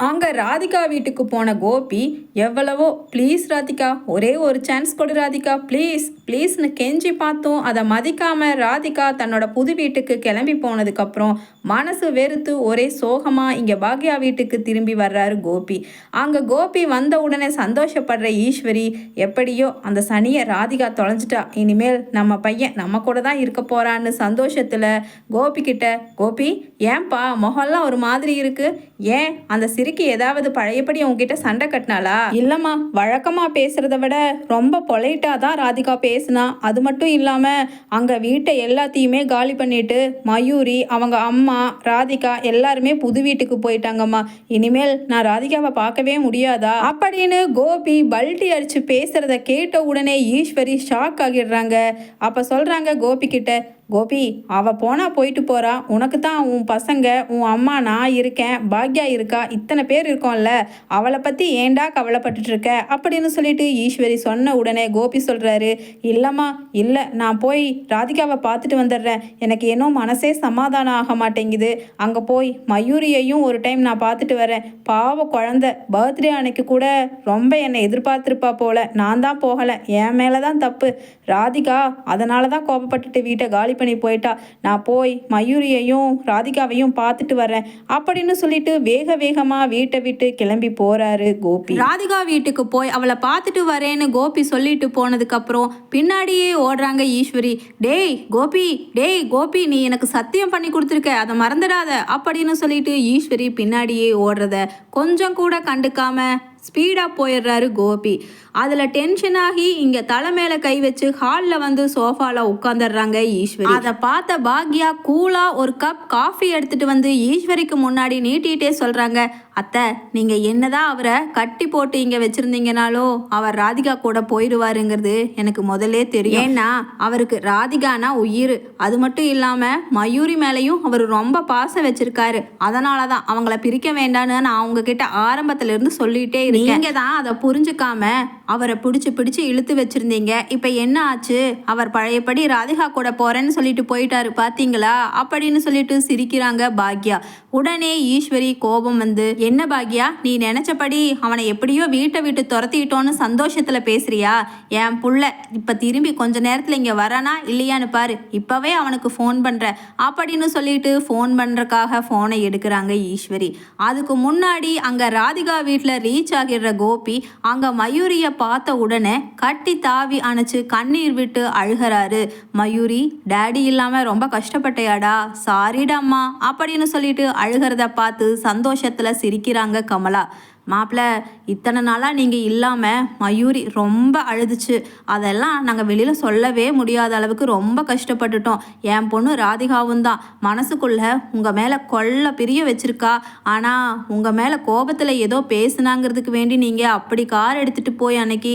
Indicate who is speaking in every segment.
Speaker 1: அங்கே ராதிகா வீட்டுக்கு போன கோபி எவ்வளவோ ப்ளீஸ் ராதிகா ஒரே ஒரு சான்ஸ் கொடு ராதிகா ப்ளீஸ் ப்ளீஸ்னு கெஞ்சி பார்த்தோம் அதை மதிக்காமல் ராதிகா தன்னோட புது வீட்டுக்கு கிளம்பி போனதுக்கப்புறம் மனசு வெறுத்து ஒரே சோகமாக இங்கே பாக்யா வீட்டுக்கு திரும்பி வர்றாரு கோபி. அங்கே கோபி வந்த உடனே சந்தோஷப்படுற ஈஸ்வரி எப்படியோ அந்த சனியை ராதிகா தொலைஞ்சிட்டா இனிமேல் நம்ம பையன் நம்ம கூட தான் இருக்க போகிறான்னு சந்தோஷத்தில் கோபி கிட்ட கோபி ஏன்பா முகம்லாம் ஒரு மாதிரி இருக்குது ஏன் அந்த சிரிக்கி ஏதாவது பழையபடி உங்ககிட்ட சண்டை கட்டினாளா? இல்லம்மா வழக்கமா பேசுறத விட ரொம்ப பொலைட்டா தான் ராதிகா பேசுனா. அது மட்டும் இல்லாம அங்க வீட்டை எல்லாத்தையுமே காலி பண்ணிட்டு மயூரி அவங்க அம்மா ராதிகா எல்லாருமே புது வீட்டுக்கு போயிட்டாங்கம்மா. இனிமேல் நான் ராதிகாவை பார்க்கவே முடியாதா? அப்படின்னு கோபி பல்டி அடிச்சு பேசுறத கேட்ட உடனே ஈஸ்வரி ஷாக் ஆகிடுறாங்க. அப்ப சொல்றாங்க கோபி கிட்ட கோபி அவ போனா போயிட்டு போறா. உனக்கு தான் உன் பசங்க உன் அம்மா நான் இருக்கேன். பாக்யா இருக்கா? இத்தனை பேர் இருக்கோம்ல. அவளை பத்தி ஏன்டா கவலைப்பட்டுட்டு இருக்க? அப்படின்னு சொல்லிட்டு ஈஸ்வரி சொன்ன உடனே கோபி சொல்றாரு இல்லம்மா இல்லை. நான் போய் ராதிகாவை பார்த்துட்டு வந்துடுறேன். எனக்கு ஏனோ மனசே சமாதானம் ஆக மாட்டேங்குது. அங்கே போய் மயூரியையும் ஒரு டைம் நான் பார்த்துட்டு வரேன். பாவ குழந்தை. பர்த்டே அன்னைக்கு கூட ரொம்ப என்னை எதிர்பார்த்துருப்பா போல. நான் தான் போகலை. என் மேலே தான் தப்பு. ராதிகா அதனால தான் கோபப்பட்டுட்டு வீட்டை காலி பண்ணி போயிட்டா நான் போய் மயூரியையும் ராதிகாவையும் பார்த்துட்டு வரேன் அப்படின்னு சொல்லிட்டு வேக வேகமாக வீட்டை விட்டு கிளம்பி போறாரு கோபி. ராதிகா வீட்டுக்கு போய் அவளை பார்த்துட்டு வரேன்னு கோபி சொல்லிட்டு போனதுக்கப்புறம் பின்னாடியே ஓடுறாங்க ஈஸ்வரி. டேய் கோபி டேய் கோபி நீ எனக்கு சத்தியம் பண்ணி கொடுத்துருக்க அதை மறந்துடாத அப்படின்னு சொல்லிட்டு ஈஸ்வரி பின்னாடியே ஓடுறத கொஞ்சம் கூட கண்டுக்காம ஸ்பீடாக போயிடுறாரு கோபி. அதில் டென்ஷன் ஆகி இங்கே தலை மேலே கை வச்சு ஹாலில் வந்து சோஃபாவில் உட்காந்துடுறாங்க ஈஸ்வரி. அதை பார்த்த பாக்யா கூலாக ஒரு கப் காஃபி எடுத்துட்டு வந்து ஈஸ்வரிக்கு முன்னாடி நீட்டிகிட்டே சொல்கிறாங்க அத்தை நீங்கள் என்னதான் அவரை கட்டி போட்டு இங்கே வச்சுருந்தீங்கனாலோ அவர் ராதிகா கூட போயிடுவாருங்கிறது எனக்கு முதல்லே தெரியும். ஏன்னா அவருக்கு ராதிகானா உயிர். அது மட்டும் இல்லாமல் மயூரி மேலேயும் அவர் ரொம்ப பாசம் வச்சிருக்காரு. அதனால தான் அவங்கள பிரிக்க வேண்டான்னு நான் அவங்கக்கிட்ட ஆரம்பத்துலேருந்து இருந்து சொல்லிட்டே இருக்கேன். நீங்கள் தான் அதை புரிஞ்சுக்காம அவரை பிடிச்சி பிடிச்சி இழுத்து வச்சிருந்தீங்க. இப்போ என்ன ஆச்சு? அவர் பழையபடி ராதிகா கூட போறேன்னு சொல்லிட்டு போயிட்டாரு பாத்தீங்களா? அப்படின்னு சொல்லிட்டு சிரிக்கிறாங்க பாக்யா. உடனே ஈஸ்வரி கோபம் வந்து என்ன பாக்யா? நீ நினைச்சபடி அவனை எப்படியோ வீட்டை விட்டு துரத்திட்டோன்னு சந்தோஷத்துல பேசுறியா? என் புள்ள இப்ப திரும்பி கொஞ்ச நேரத்துல இங்க வரானா இல்லையான்னு பாரு. இப்பவே அவனுக்கு ஃபோன் பண்ற. அப்படின்னு சொல்லிட்டு ஃபோன் பண்றதுக்காக ஃபோனை எடுக்கிறாங்க ஈஸ்வரி. அதுக்கு முன்னாடி அங்க ராதிகா வீட்டில் ரீச் ஆகிடுற கோபி அங்க மயூரிய பார்த்த உடனே கட்டி தாவி அணைச்சு கண்ணீர் விட்டு அழுகிறாரு. மயூரி டேடி இல்லாமல் ரொம்ப கஷ்டப்பட்டையாடா. சாரிடாம்மா அப்படின்னு சொல்லிட்டு அழுகிறத பார்த்து சந்தோஷத்தில் சிரிக்கிறாங்க கமலா. மாப்பிள்ளை இத்தனை நாளாக நீங்கள் இல்லாமல் மயூரி ரொம்ப அழுதுச்சு. அதெல்லாம் நாங்கள் வெளியில் சொல்லவே முடியாத அளவுக்கு ரொம்ப கஷ்டப்பட்டுட்டோம். என் பொண்ணு ராதிகாவும் தான். மனசுக்குள்ள உங்கள் மேலே கொள்ள பிரிய வச்சுருக்கா. ஆனால் உங்கள் மேலே கோபத்தில் ஏதோ பேசுனாங்கிறதுக்கு வேண்டி நீங்கள் அப்படி கார் எடுத்துகிட்டு போய் அன்னைக்கு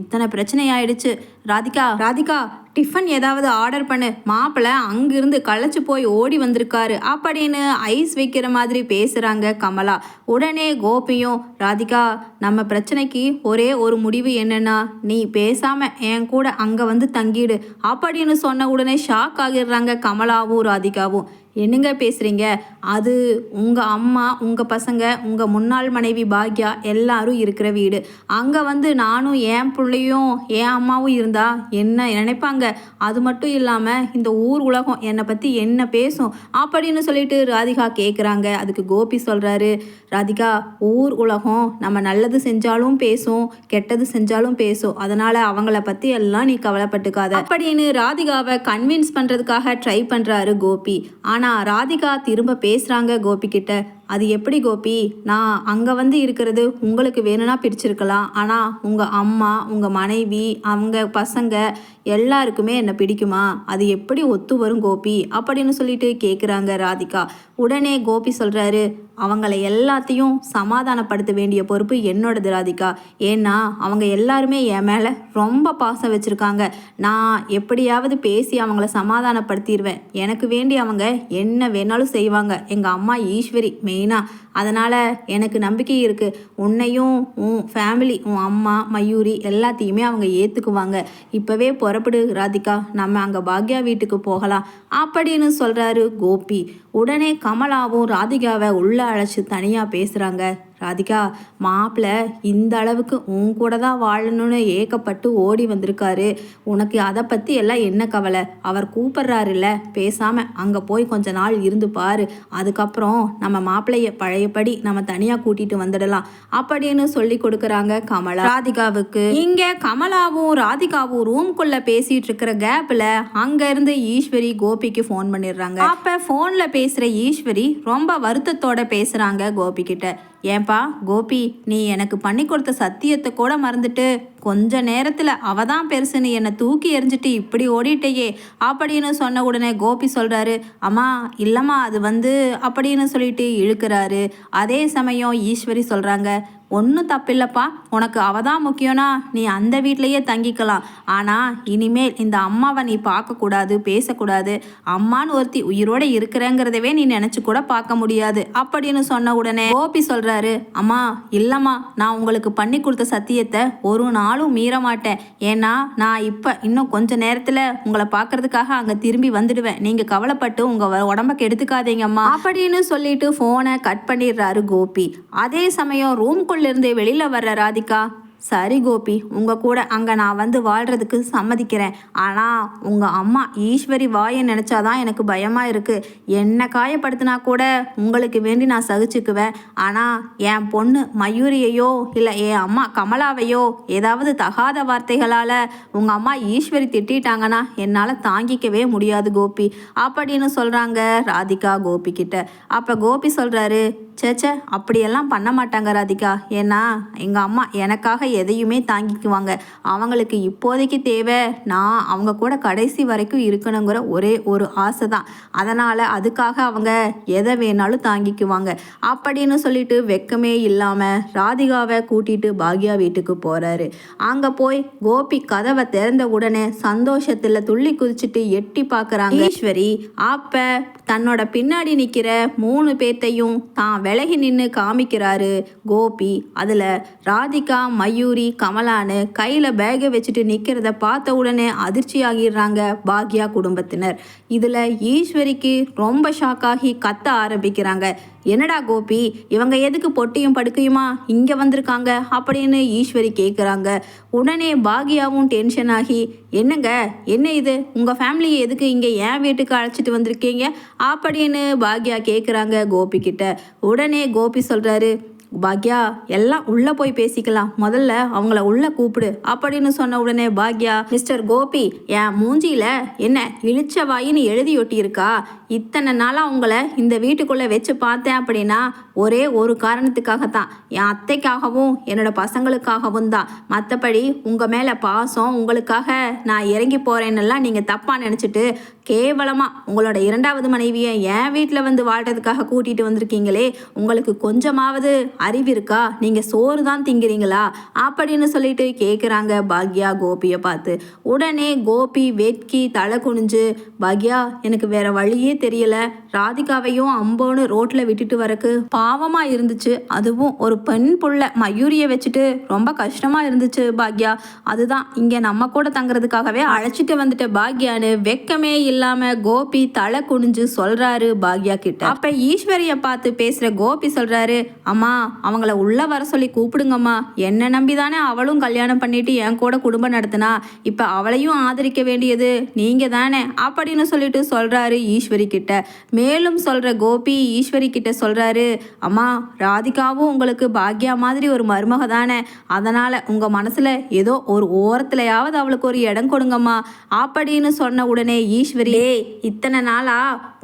Speaker 1: இத்தனை பிரச்சனை ஆயிடுச்சு. ராதிகா. ராதிகா டிஃபன் ஏதாவது ஆர்டர் பண்ணு. மாப்பிள்ளை அங்கிருந்து களைச்சு போய் ஓடி வந்திருக்காரு. அப்படின்னு ஐஸ் வைக்கிற மாதிரி பேசுகிறாங்க கமலா. உடனே கோபியும் ராதிகா நம்ம பிரச்சனைக்கு ஒரே ஒரு முடிவு என்னன்னா நீ பேசாம என் கூட அங்கே வந்து தங்கிடு. அப்படின்னு சொன்ன உடனே ஷாக் ஆகிடுறாங்க கமலாவும் ராதிகாவும். என்னங்க பேசுகிறீங்க அது உங்கள் அம்மா உங்கள் பசங்க உங்கள் முன்னாள் மனைவி பாக்யா எல்லாரும் இருக்கிற வீடு. அங்கே வந்து நானும் என் பிள்ளையும் என் அம்மாவும் இருந்தா என்ன நினைப்பாங்க? அது மட்டும் இல்லாமல் இந்த ஊர் உலகம் என்னை பற்றி என்ன பேசும்? அப்படின்னு சொல்லிட்டு ராதிகா கேட்குறாங்க அதுக்கு கோபி சொல்கிறாரு ராதிகா ஊர் உலகம் நம்ம நல்லது செஞ்சாலும் பேசும் கெட்டது செஞ்சாலும் பேசும். அதனால் அவங்கள பற்றி எல்லாம் நீ கவலைப்பட்டுக்காத. அப்படின்னு ராதிகாவை கன்வின்ஸ் பண்ணுறதுக்காக ட்ரை பண்ணுறாரு கோபி. ஆனால் ராதிகா திரும்ப பேசுகிறாங்க கோபி கிட்ட. அது எப்படி கோபி? நான் அங்கே வந்து இருக்கிறது உங்களுக்கு வேணும்னா பிரிச்சிருக்கலாம். ஆனால் உங்கள் அம்மா உங்கள் மனைவி அவங்க பசங்க எல்லாருக்குமே என்னை பிடிக்குமா? அது எப்படி ஒத்து வரும் கோபி? அப்படின்னு சொல்லிட்டு கேட்குறாங்க ராதிகா. உடனே கோபி சொல்கிறாரு அவங்கள எல்லாத்தையும் சமாதானப்படுத்த வேண்டிய பொறுப்பு என்னோடது ராதிகா. ஏன்னா அவங்க எல்லாருமே என் மேலே ரொம்ப பாசம் வச்சுருக்காங்க. நான் எப்படியாவது பேசி அவங்கள சமாதானப்படுத்திடுவேன் எனக்கு வேண்டி அவங்க என்ன வேணாலும் செய்வாங்க. எங்கள் அம்மா ஈஸ்வரி மெயினாக அதனால் எனக்கு நம்பிக்கை இருக்குது உன்னையும் உன் ஃபேமிலி உன் அம்மா மயூரி எல்லாத்தையுமே அவங்க ஏற்றுக்குவாங்க இப்போவே புறப்படு ராதிகா. நம்ம அங்கே பாக்யா வீட்டுக்கு போகலாம். அப்படின்னு சொல்கிறாரு கோபி. உடனே கமலாவும் ராதிகாவை உள்ளே அழைச்சி தனியாக பேசுகிறாங்க ராதிகா மாப்பிள்ளை இந்த அளவுக்கு உன் கூட தான் வாழணும்னு ஏக்கப்பட்டு ஓடி வந்திருக்காரு. உனக்கு அதை பற்றி எல்லாம் என்ன கவலை? அவர் கூப்பிட்றாருல்ல பேசாமல் அங்கே போய் கொஞ்ச நாள் இருந்து பாரு. அதுக்கப்புறம் நம்ம மாப்பிள்ளைய பழையபடி நம்ம தனியாக கூட்டிட்டு வந்துடலாம் அப்படின்னு சொல்லி கொடுக்குறாங்க கமலா. ராதிகாவுக்கு இங்கே கமலாவும் ராதிகாவும் ரூம்குள்ளே பேசிட்டு இருக்கிற கேப்பில் அங்கேருந்து ஈஸ்வரி கோபிக்கு ஃபோன் பண்ணிடுறாங்க. அப்போ ஃபோனில் பேசுகிற ஈஸ்வரி ரொம்ப வருத்தத்தோட பேசுகிறாங்க கோபி கிட்ட ஏன்பா கோபி நீ எனக்கு பண்ணி கொடுத்த சத்தியத்தை கூட மறந்துட்டு கொஞ்ச நேரத்தில் அவ தான் பெருசுன்னு என்னை தூக்கி எறிஞ்சிட்டு இப்படி ஓடிட்டேயே அப்படின்னு சொன்ன உடனே கோபி சொல்கிறாரு அம்மா இல்லைம்மா அது வந்து அப்படின்னு சொல்லிட்டு இழுக்கிறாரு. அதே சமயம் ஈஸ்வரி சொல்கிறாங்க ஒன்றும் தப்பில்லைப்பா. உனக்கு அவ தான் முக்கியம்னா நீ அந்த வீட்லேயே தங்கிக்கலாம். ஆனால் இனிமேல் இந்த அம்மாவை நீ பார்க்கக்கூடாது பேசக்கூடாது. அம்மான்னு ஒருத்தி உயிரோட இருக்கிறேங்கிறதவே நீ நினச்சி கூட பார்க்க முடியாது. அப்படின்னு சொன்ன உடனே கோபி சொல்கிறாரு அம்மா இல்லைம்மா நான் உங்களுக்கு பண்ணி கொடுத்த சத்தியத்தை ஒரு நாளும் மீற மாட்டேன். ஏன்னா நான் இப்போ இன்னும் கொஞ்ச நேரத்தில் உங்களை பார்க்கறதுக்காக அங்கே திரும்பி வந்துடுவேன். நீங்கள் கவலைப்பட்டு உங்கள் உடம்ப கெடுத்துக்காதீங்கம்மா. அப்படின்னு சொல்லிட்டு ஃபோனை கட் பண்ணிடுறாரு கோபி. அதே சமயம் ரூம்குள்ள இருந்து வெளியில் வர்ற ராதிகா சரி கோபி உங்க கூட அங்கே நான் வந்து வாழ்றதுக்கு சம்மதிக்கிறேன். ஆனால் உங்கள் அம்மா ஈஸ்வரி வாயை நினச்சாதான் எனக்கு பயமாக இருக்குது என்னை காயப்படுத்தினா கூட உங்களுக்கு வேண்டி நான் சகிச்சுக்குவேன். ஆனால் என் பொண்ணு மயூரியையோ இல்லை என் அம்மா கமலாவையோ ஏதாவது தகாத வார்த்தைகளால் உங்கள் அம்மா ஈஸ்வரி திட்டிட்டாங்கன்னா என்னால் தாங்கிக்கவே முடியாது கோபி. அப்படின்னு சொல்கிறாங்க ராதிகா கோபி கிட்ட அப்போ கோபி சொல்கிறாரு சேச்சே அப்படியெல்லாம் பண்ண மாட்டாங்க ராதிகா. ஏன்னா எங்கள் அம்மா எனக்காக எதையுமே தாங்கிக்குவாங்க. அவங்களுக்கு இப்போதைக்கு தேவை நான் அவங்க கூட கடைசி வரைக்கும் இருக்கணுங்கிற ஒரே ஒரு ஆசை தான். அதனால் அதுக்காக அவங்க எதை வேணாலும் தாங்கிக்குவாங்க. அப்படின்னு சொல்லிட்டு வெக்கமே இல்லாமல் ராதிகாவை கூட்டிட்டு பாக்யா வீட்டுக்கு போகிறாரு அங்கே போய் கோபி கதவை திறந்த உடனே சந்தோஷத்தில் துள்ளி குதிச்சுட்டு எட்டி பார்க்குறாங்க ஈஸ்வரி. அப்போ தன்னோட பின்னாடி நிற்கிற மூணு பேர்த்தையும் தான் விலகி நின்று காமிக்கிறாரு கோபி. அதில் ராதிகா மயூரி கமலான்னு கையில் பேகை வச்சுட்டு நிற்கிறத பார்த்த உடனே அதிர்ச்சி ஆகிடுறாங்க பாக்யா குடும்பத்தினர். இதில் ஈஸ்வரிக்கு ரொம்ப ஷாக்காகி கத்த ஆரம்பிக்கிறாங்க. என்னடா கோபி இவங்க எதுக்கு பொட்டியும் படுக்கையுமா? இங்கே வந்திருக்காங்க அப்படின்னு ஈஸ்வரி கேட்குறாங்க உடனே பாக்யாவும் டென்ஷன் ஆகி என்னங்க என்ன இது? உங்கள் ஃபேமிலியை எதுக்கு இங்கே ஏன் வீட்டுக்கு அழைச்சிட்டு வந்திருக்கீங்க? அப்படின்னு பாக்யா கேட்குறாங்க கோபி கிட்ட உடனே கோபி சொல்கிறாரு பாக்யா எல்லாம் உள்ளே போய் பேசிக்கலாம். முதல்ல அவங்கள உள்ளே கூப்பிடு. அப்படின்னு சொன்ன உடனே பாக்யா மிஸ்டர் கோபி என் மூஞ்சியில என்ன இழிச்ச வாயின்னு எழுதி ஒட்டியிருக்கா இத்தனை நாளாக உங்களை இந்த வீட்டுக்குள்ளே வச்சு பார்த்தேன் அப்படின்னா ஒரே ஒரு காரணத்துக்காக தான் என் அத்தைக்காகவும் என்னோட பசங்களுக்காகவும் தான். மற்றபடி உங்கள் மேலே பாசம் உங்களுக்காக நான் இறங்கி போகிறேன்னெல்லாம் நீங்கள் தப்பாக நினச்சிட்டு கேவலமாக உங்களோட இரண்டாவது மனைவியை என் வீட்டில் வந்து வாழ்கிறதுக்காக கூட்டிகிட்டு வந்திருக்கீங்களே உங்களுக்கு கொஞ்சமாவது அறிவு இருக்கா? நீங்கள் சோறு தான் திங்கிறீங்களா? அப்படின்னு சொல்லிட்டு கேட்குறாங்க பாக்யா கோபியை பார்த்து. உடனே கோபி வெட்கி தலை குனிஞ்சு பாக்யா எனக்கு வேற வழியே தெரியல. ராதிகாவையும் அம்போன்னு ரோட்டில் விட்டுட்டு வரக்கு பாவமாக இருந்துச்சு. அதுவும் ஒரு பெண் புள்ள மயூரியை வச்சுட்டு ரொம்ப கஷ்டமாக இருந்துச்சு பாக்யா. அதுதான் இங்கே நம்ம கூட தங்குறதுக்காகவே அழைச்சிட்டு வந்துட்ட பாக்யான்னு வெக்கமே இல்லாமல் கோபி தலை குனிஞ்சு சொல்கிறாரு பாக்யா கிட்ட. அப்போ ஈஸ்வரியை பார்த்து பேசுகிற கோபி சொல்கிறாரு அம்மா அவங்கள உள்ள வர சொல்லி கூப்பிடுங்கம்மா. என்ன நம்பி தானே அவளும் கல்யாணம் பண்ணிட்டு என் கூட குடும்பம் நடத்தினா. இப்போ அவளையும் ஆதரிக்க வேண்டியது நீங்க தானே அப்படின்னு சொல்லிட்டு சொல்றாரு ஈஸ்வரி கிட்ட. மேலும் சொல்ற கோபி ஈஸ்வரி கிட்ட சொல்றாரு அம்மா ராதிகாவும் உங்களுக்கு பாக்யா மாதிரி ஒரு மருமக தானே அதனால உங்க மனசுல ஏதோ ஒரு ஓரத்துலயாவது அவளுக்கு ஒரு இடம் கொடுங்கம்மா அப்படின்னு சொன்ன உடனே ஈஸ்வரி "ஏய், இத்தனை நாளா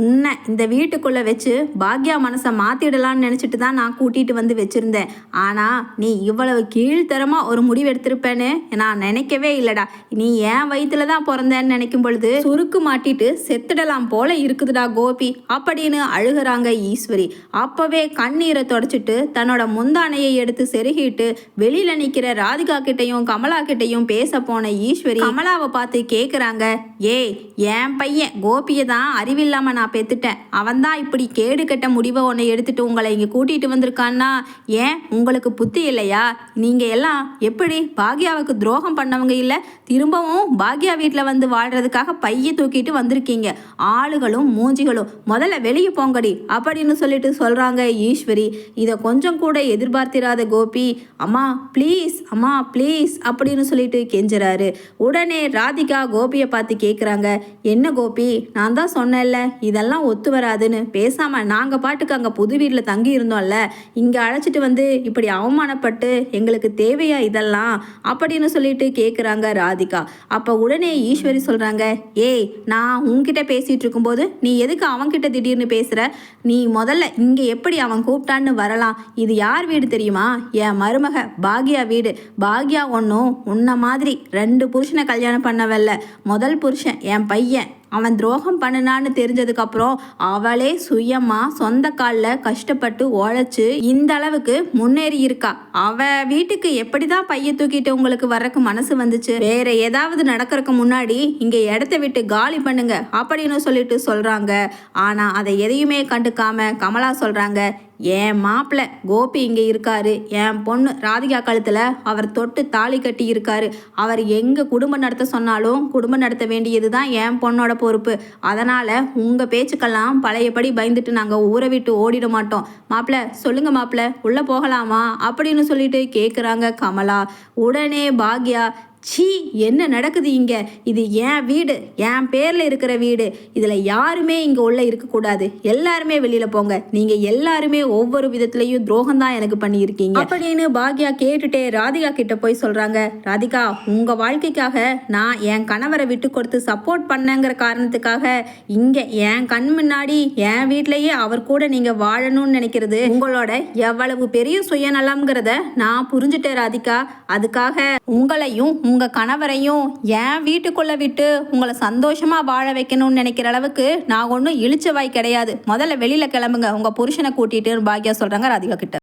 Speaker 1: உன்னை இந்த வீட்டுக்குள்ளே வச்சு பாக்யா மனசை மாற்றிடலான்னு நினச்சிட்டு தான் நான் கூட்டிகிட்டு வந்து வச்சுருந்தேன். ஆனால் நீ இவ்வளவு கீழ்த்தரமாக ஒரு முடிவு எடுத்திருப்பேன்னு நான் நினைக்கவே இல்லைடா. நீ ஏன் வயிற்றுல தான் பிறந்தேன்னு நினைக்கும் பொழுது சுருக்கு மாட்டிட்டு செத்துடலாம் போல இருக்குதுடா கோபி அப்படின்னு அழுகுறாங்க ஈஸ்வரி. அப்போவே கண்ணீரை தொடச்சிட்டு தன்னோட முந்தானையை எடுத்து செருகிட்டு வெளியில் நிற்கிற ராதிகா கிட்டையும் கமலா கிட்டையும் பேச போன ஈஸ்வரி கமலாவை பார்த்து கேட்குறாங்க ஏய் ஏன் பையன். கோபியை தான் அறிவில்லாமல் நான் பெற்றுட்டேன் அவன் தான் இப்படி கேடு கெட்ட முடிவை ஒன்று எடுத்துட்டு உங்களை இங்கே கூட்டிகிட்டு வந்திருக்கான்னா ஏன்? உங்களுக்கு புத்தி இல்லையா? நீங்கள் எல்லாம் எப்படி பாக்யாவுக்கு துரோகம் பண்ணவங்க இல்லை? திரும்பவும் பாக்யா வீட்டில் வந்து வாழ்கிறதுக்காக பையை தூக்கிட்டு வந்திருக்கீங்க. ஆளுகளும் மூஞ்சிகளும் முதல்ல வெளியே போங்கடி அப்படின்னு சொல்லிட்டு சொல்கிறாங்க ஈஸ்வரி. இதை கொஞ்சம் கூட எதிர்பார்த்திராத கோபி அம்மா ப்ளீஸ் அம்மா ப்ளீஸ் அப்படின்னு சொல்லிட்டு கெஞ்சுறாரு. உடனே ராதிகா கோபியை பார்த்து கேட்குறாங்க என்ன கோபி நான் தான் சொன்னேன்ல இதெல்லாம் ஒத்து வராதுன்னு. பேசாம நாங்க பாட்டுக்கு அங்க புது வீட்டில் தங்கி இருந்தோம்ல இங்க அழைச்சிட்டு வந்து இப்படி அவமானப்பட்டு எங்களுக்கு தேவையா இதெல்லாம்? அப்படின்னு சொல்லிட்டு கேட்குறாங்க ராதிகா. அப்போ உடனே ஈஸ்வரி சொல்றாங்க ஏய் நான் உன்கிட்ட பேசிட்டு இருக்கும்போது நீ எதுக்கு அவன்கிட்ட திடீர்னு பேசுற? நீ முதல்ல இங்க எப்படி அவன் கூப்பிட்டான்னு வரலாம். இது யார் வீடு தெரியுமா? என் மருமக பாக்யா வீடு. பாக்யா ஒன்றும் உன்ன மாதிரி ரெண்டு புருஷனை கல்யாணம் பண்ணவல்ல. முதல் புருஷன் என் பையன். அவன் துரோகம் பண்ணுனான்னு தெரிஞ்சதுக்கப்புறம் அவளே சுயமாக சொந்த காலில் கஷ்டப்பட்டு உழைச்சி இந்த அளவுக்கு முன்னேறி இருக்கா. அவ வீட்டுக்கு எப்படி தான் பைய தூக்கிட்டு உங்களுக்கு வர்றக்கு மனசு வந்துச்சு? வேற ஏதாவது நடக்கிறதுக்கு முன்னாடி இங்கே இடத்த விட்டு காலி பண்ணுங்க அப்படின்னு சொல்லிட்டு சொல்கிறாங்க ஆனால் அதை எதையுமே கண்டுக்காம கமலா சொல்கிறாங்க என் மாப்பிள்ள கோபி இங்கே இருக்காரு. என் பொண்ணு ராதிகா கழுத்தில் அவர் தொட்டு தாலி கட்டி இருக்காரு. அவர் எங்கே குடும்பம் நடத்த சொன்னாலும் குடும்பம் நடத்த வேண்டியது தான் என் பொண்ணோட பொறுப்பு. அதனால் உங்கள் பேச்சுக்கெல்லாம் பழையபடி பயந்துட்டு நாங்கள் ஊரை விட்டு ஓடிட மாட்டோம். மாப்பிள்ள சொல்லுங்கள் மாப்பிள்ள உள்ளே போகலாமா? அப்படின்னு சொல்லிட்டு கேட்குறாங்க கமலா. உடனே பாக்யா சீ என்ன நடக்குது இங்கே? இது என் வீடு என் பேரில் இருக்கிற வீடு. இதில் யாருமே இங்கே உள்ள இருக்கக்கூடாது. எல்லாருமே வெளியில் போங்க. நீங்கள் எல்லாருமே ஒவ்வொரு விதத்துலையும் துரோகம் தான் எனக்கு பண்ணியிருக்கீங்க. அப்படின்னு பாக்யா கேட்டுட்டே ராதிகா கிட்ட போய் சொல்கிறாங்க ராதிகா உங்கள் வாழ்க்கைக்காக நான் என் கணவரை விட்டு கொடுத்து சப்போர்ட் பண்ணேங்கிற காரணத்துக்காக இங்கே என் கண் முன்னாடி என் வீட்லேயே அவர் கூட நீங்கள் வாழணும்னு நினைக்கிறது உங்களோட எவ்வளவு பெரிய சுயநலம்ங்கிறத நான் புரிஞ்சுட்டேன் ராதிகா. அதுக்காக உங்களையும் உங்கள் கணவரையும் ஏன் வீட்டுக்குள்ளே விட்டு உங்களை சந்தோஷமாக வாழ வைக்கணும்னு நினைக்கிற அளவுக்கு நான் ஒன்றும் இழிச்சவாய் கிடையாது. முதல்ல வெளியில் கிளம்புங்க. உங்கள் புருஷனை கூட்டிகிட்டு பாக்கியா சொல்கிறாங்க ராதிகா கிட்ட.